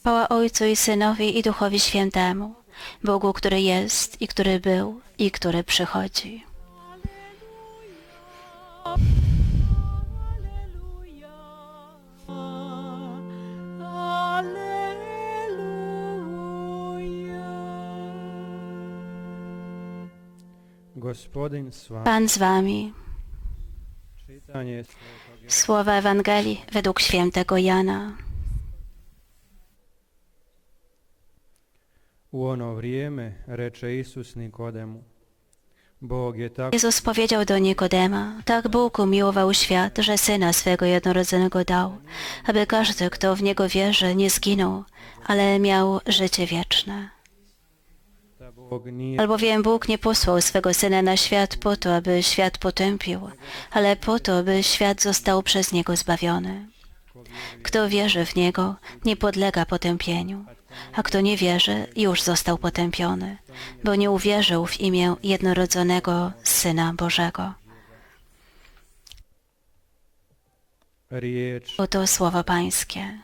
Chwała Ojcu i Synowi i Duchowi Świętemu, Bogu, który jest i który był i który przychodzi. Pan z wami. Słowa Ewangelii według świętego Jana. U ono vrijeme reče Isus Nikodemu, Bog je tako Jezus powiedział do Nikodema, tak Bóg umiłował świat, że Syna swego jednorodzonego dał, aby każdy, kto w Niego wierzy, nie zginął, ale miał życie wieczne. Albowiem Bóg nie posłał swego Syna na świat po to, aby świat potępił, ale po to, by świat został przez Niego zbawiony. Kto wierzy w Niego, nie podlega potępieniu, a kto nie wierzy, już został potępiony, bo nie uwierzył w imię jednorodzonego Syna Bożego. Oto słowo Pańskie.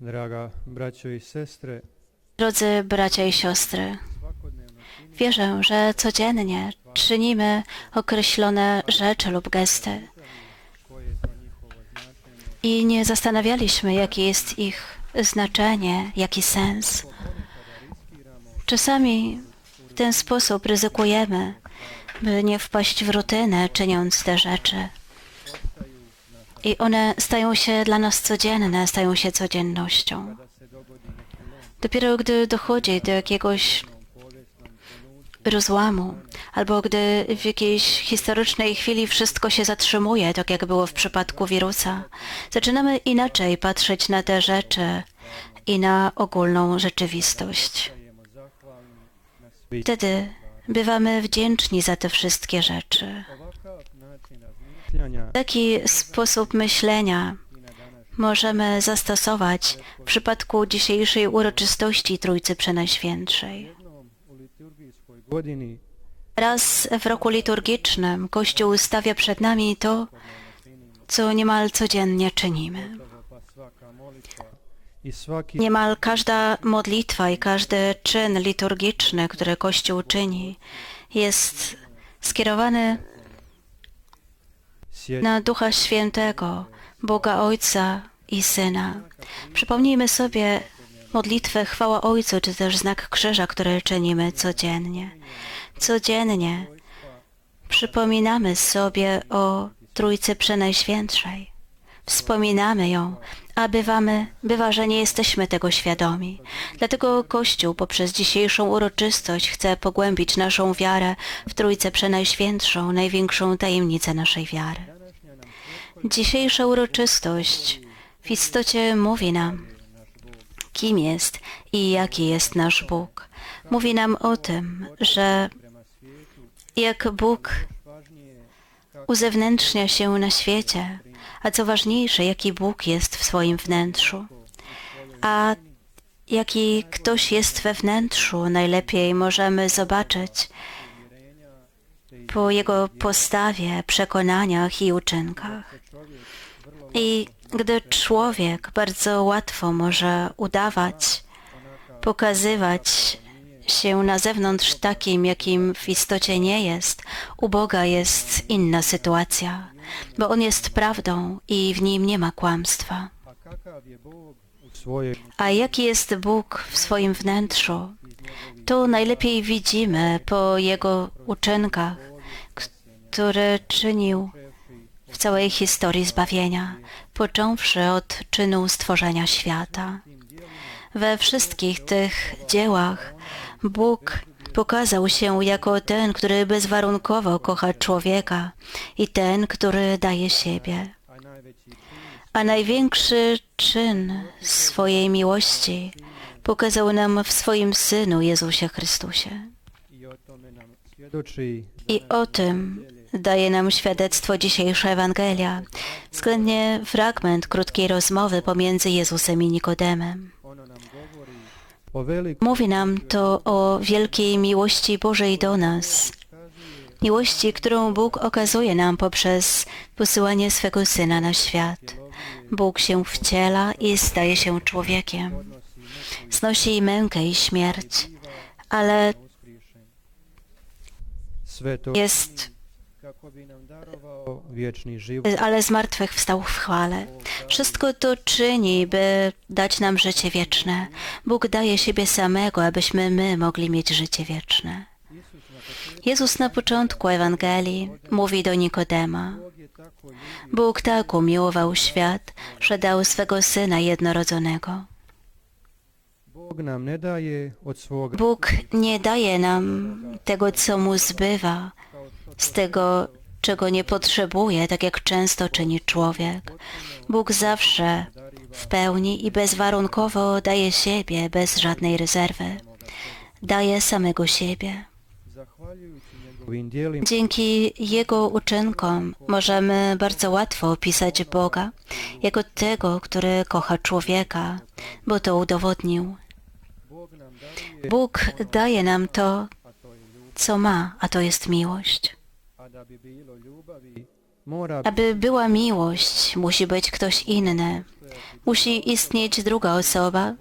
Draga braćo i sestre, Drodzy bracia i siostry, wierzę, że codziennie czynimy określone rzeczy lub gesty i nie zastanawialiśmy, jakie jest ich znaczenie, jaki sens. Czasami w ten sposób ryzykujemy, by nie wpaść w rutynę, czyniąc te rzeczy. I one stają się dla nas codzienne, stają się codziennością. Dopiero gdy dochodzi do jakiegoś rozłamu, albo gdy w jakiejś historycznej chwili wszystko się zatrzymuje, tak jak było w przypadku wirusa, zaczynamy inaczej patrzeć na te rzeczy i na ogólną rzeczywistość. Wtedy bywamy wdzięczni za te wszystkie rzeczy. Taki sposób myślenia możemy zastosować w przypadku dzisiejszej uroczystości Trójcy Przenajświętszej. Raz w roku liturgicznym Kościół stawia przed nami to, co niemal codziennie czynimy. Niemal każda modlitwa i każdy czyn liturgiczny, który Kościół czyni, jest skierowany na Ducha Świętego, Boga Ojca i Syna. Przypomnijmy sobie modlitwę Chwała Ojcu, czy też znak krzyża, który czynimy codziennie. Codziennie przypominamy sobie o Trójcy Przenajświętszej. Wspominamy ją, a bywamy, bywa, że nie jesteśmy tego świadomi. Dlatego Kościół poprzez dzisiejszą uroczystość chce pogłębić naszą wiarę w Trójcę Przenajświętszą, największą tajemnicę naszej wiary. Dzisiejsza uroczystość w istocie mówi nam, kim jest i jaki jest nasz Bóg. Mówi nam o tym, że jak Bóg uzewnętrznia się na świecie, a co ważniejsze, jaki Bóg jest w swoim wnętrzu. A jaki ktoś jest we wnętrzu, najlepiej możemy zobaczyć po jego postawie, przekonaniach i uczynkach. I gdy człowiek bardzo łatwo może udawać, pokazywać się na zewnątrz takim, jakim w istocie nie jest, u Boga jest inna sytuacja, bo On jest prawdą i w Nim nie ma kłamstwa. a jaki jest Bóg w swoim wnętrzu, to najlepiej widzimy po Jego uczynkach, które czynił w całej historii zbawienia, począwszy od czynu stworzenia świata. We wszystkich tych dziełach Bóg pokazał się jako ten, który bezwarunkowo kocha człowieka i ten, który daje siebie. a największy czyn swojej miłości pokazał nam w swoim Synu Jezusie Chrystusie. I o tym daje nam świadectwo dzisiejsza Ewangelia, względnie fragment krótkiej rozmowy pomiędzy Jezusem i Nikodemem. Mówi nam to o wielkiej miłości Bożej do nas, miłości, którą Bóg okazuje nam poprzez posyłanie swego Syna na świat. Bóg się wciela i staje się człowiekiem. Znosi mękę i śmierć, ale jest, ale z martwych wstał w chwale. Wszystko to czyni, by dać nam życie wieczne. Bóg daje siebie samego, abyśmy my mogli mieć życie wieczne. Jezus na początku Ewangelii mówi do Nikodema. Bóg tak umiłował świat, że dał swego Syna jednorodzonego. Bóg nie daje nam tego, co mu zbywa, z tego, czego nie potrzebuje, tak jak często czyni człowiek. Bóg zawsze w pełni i bezwarunkowo daje siebie bez żadnej rezerwy. Daje samego siebie. Dzięki Jego uczynkom możemy bardzo łatwo opisać Boga jako tego, który kocha człowieka, bo to udowodnił. Bóg daje nam to, co ma, a to jest miłość. Aby była miłość, musi być ktoś inny. Musi istnieć druga osoba,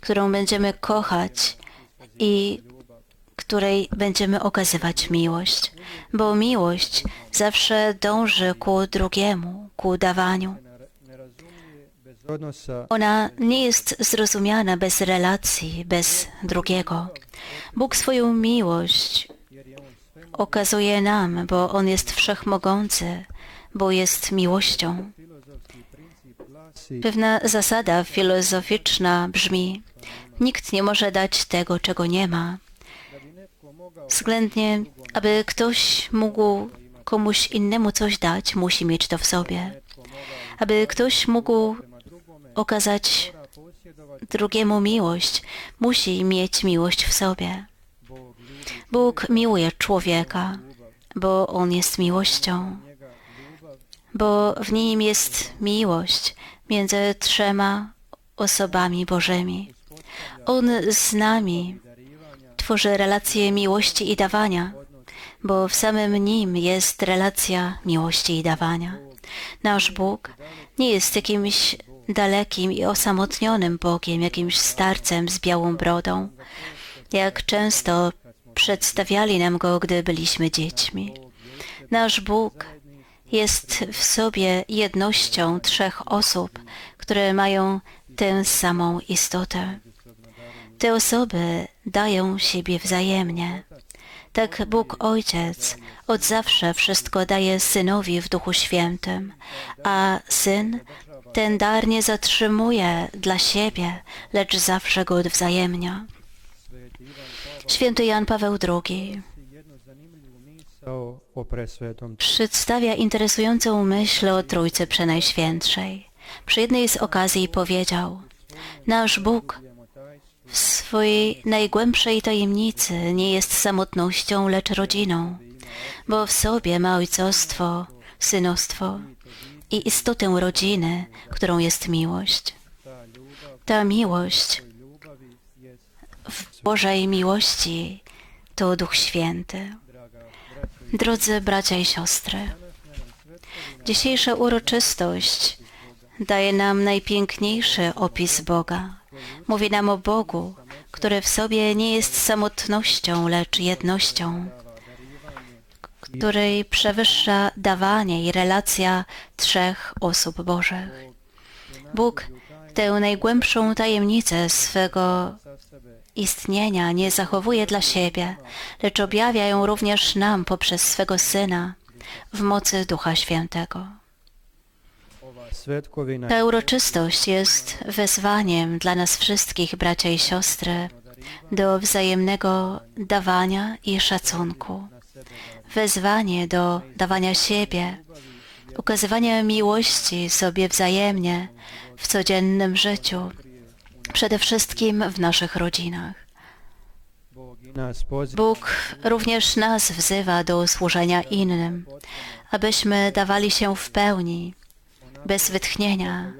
którą będziemy kochać i której będziemy okazywać miłość. Bo miłość zawsze dąży ku drugiemu, ku dawaniu. Ona nie jest zrozumiana bez relacji, bez drugiego. Bóg swoją miłość jer je on sve okazuje nam, bo On jest wszechmogący, bo jest miłością. Pewna zasada filozoficzna brzmi: Nikt nie może dać tego, czego nie ma. Względnie, aby ktoś mógł komuś innemu coś dać, musi mieć to w sobie. Aby ktoś mógł okazać drugiemu miłość, musi mieć miłość w sobie. Bóg miłuje człowieka, bo On jest miłością, bo w nim jest miłość między trzema osobami Bożymi. On z nami tworzy relację miłości i dawania, bo w samym nim jest relacja miłości i dawania. Nasz Bóg nie jest jakimś dalekim i osamotnionym Bogiem, jakimś starcem z białą brodą, jak często przedstawiali nam go, gdy byliśmy dziećmi. Nasz Bóg jest w sobie jednością trzech osób, które mają tę samą istotę. Te osoby dają siebie wzajemnie. Tak Bóg Ojciec od zawsze wszystko daje Synowi w Duchu Świętym, a Syn ten dar nie zatrzymuje dla siebie, lecz zawsze go odwzajemnia. Święty Jan Paweł II przedstawia interesującą myśl o Trójcy Przenajświętszej. Przy jednej z okazji powiedział, nasz Bóg w swojej najgłębszej tajemnicy nie jest samotnością, lecz rodziną, bo w sobie ma ojcostwo, synostwo i istotę rodziny, którą jest miłość. ta miłość w Bożej miłości to Duch Święty. Drodzy bracia i siostry, dzisiejsza uroczystość daje nam najpiękniejszy opis Boga. Mówi nam o Bogu, który w sobie nie jest samotnością, lecz jednością, której przewyższa dawanie i relacja trzech osób Bożych. Bóg tę najgłębszą tajemnicę swego istnienia nie zachowuje dla siebie, lecz objawia ją również nam poprzez swego Syna w mocy Ducha Świętego. Ta uroczystość jest wezwaniem dla nas wszystkich, bracia i siostry, do wzajemnego dawania i szacunku. Wezwanie do dawania siebie, ukazywania miłości sobie wzajemnie w codziennym życiu, przede wszystkim w naszych rodzinach. Bóg również nas wzywa do służenia innym, abyśmy dawali się w pełni, bez wytchnienia,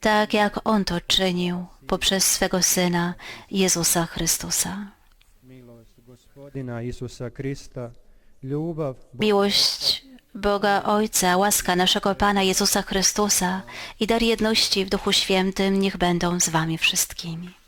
tak jak On to czynił poprzez swego Syna Jezusa Chrystusa. Miłość Boga Ojca, łaska naszego Pana Jezusa Chrystusa i dar jedności w Duchu Świętym niech będą z wami wszystkimi.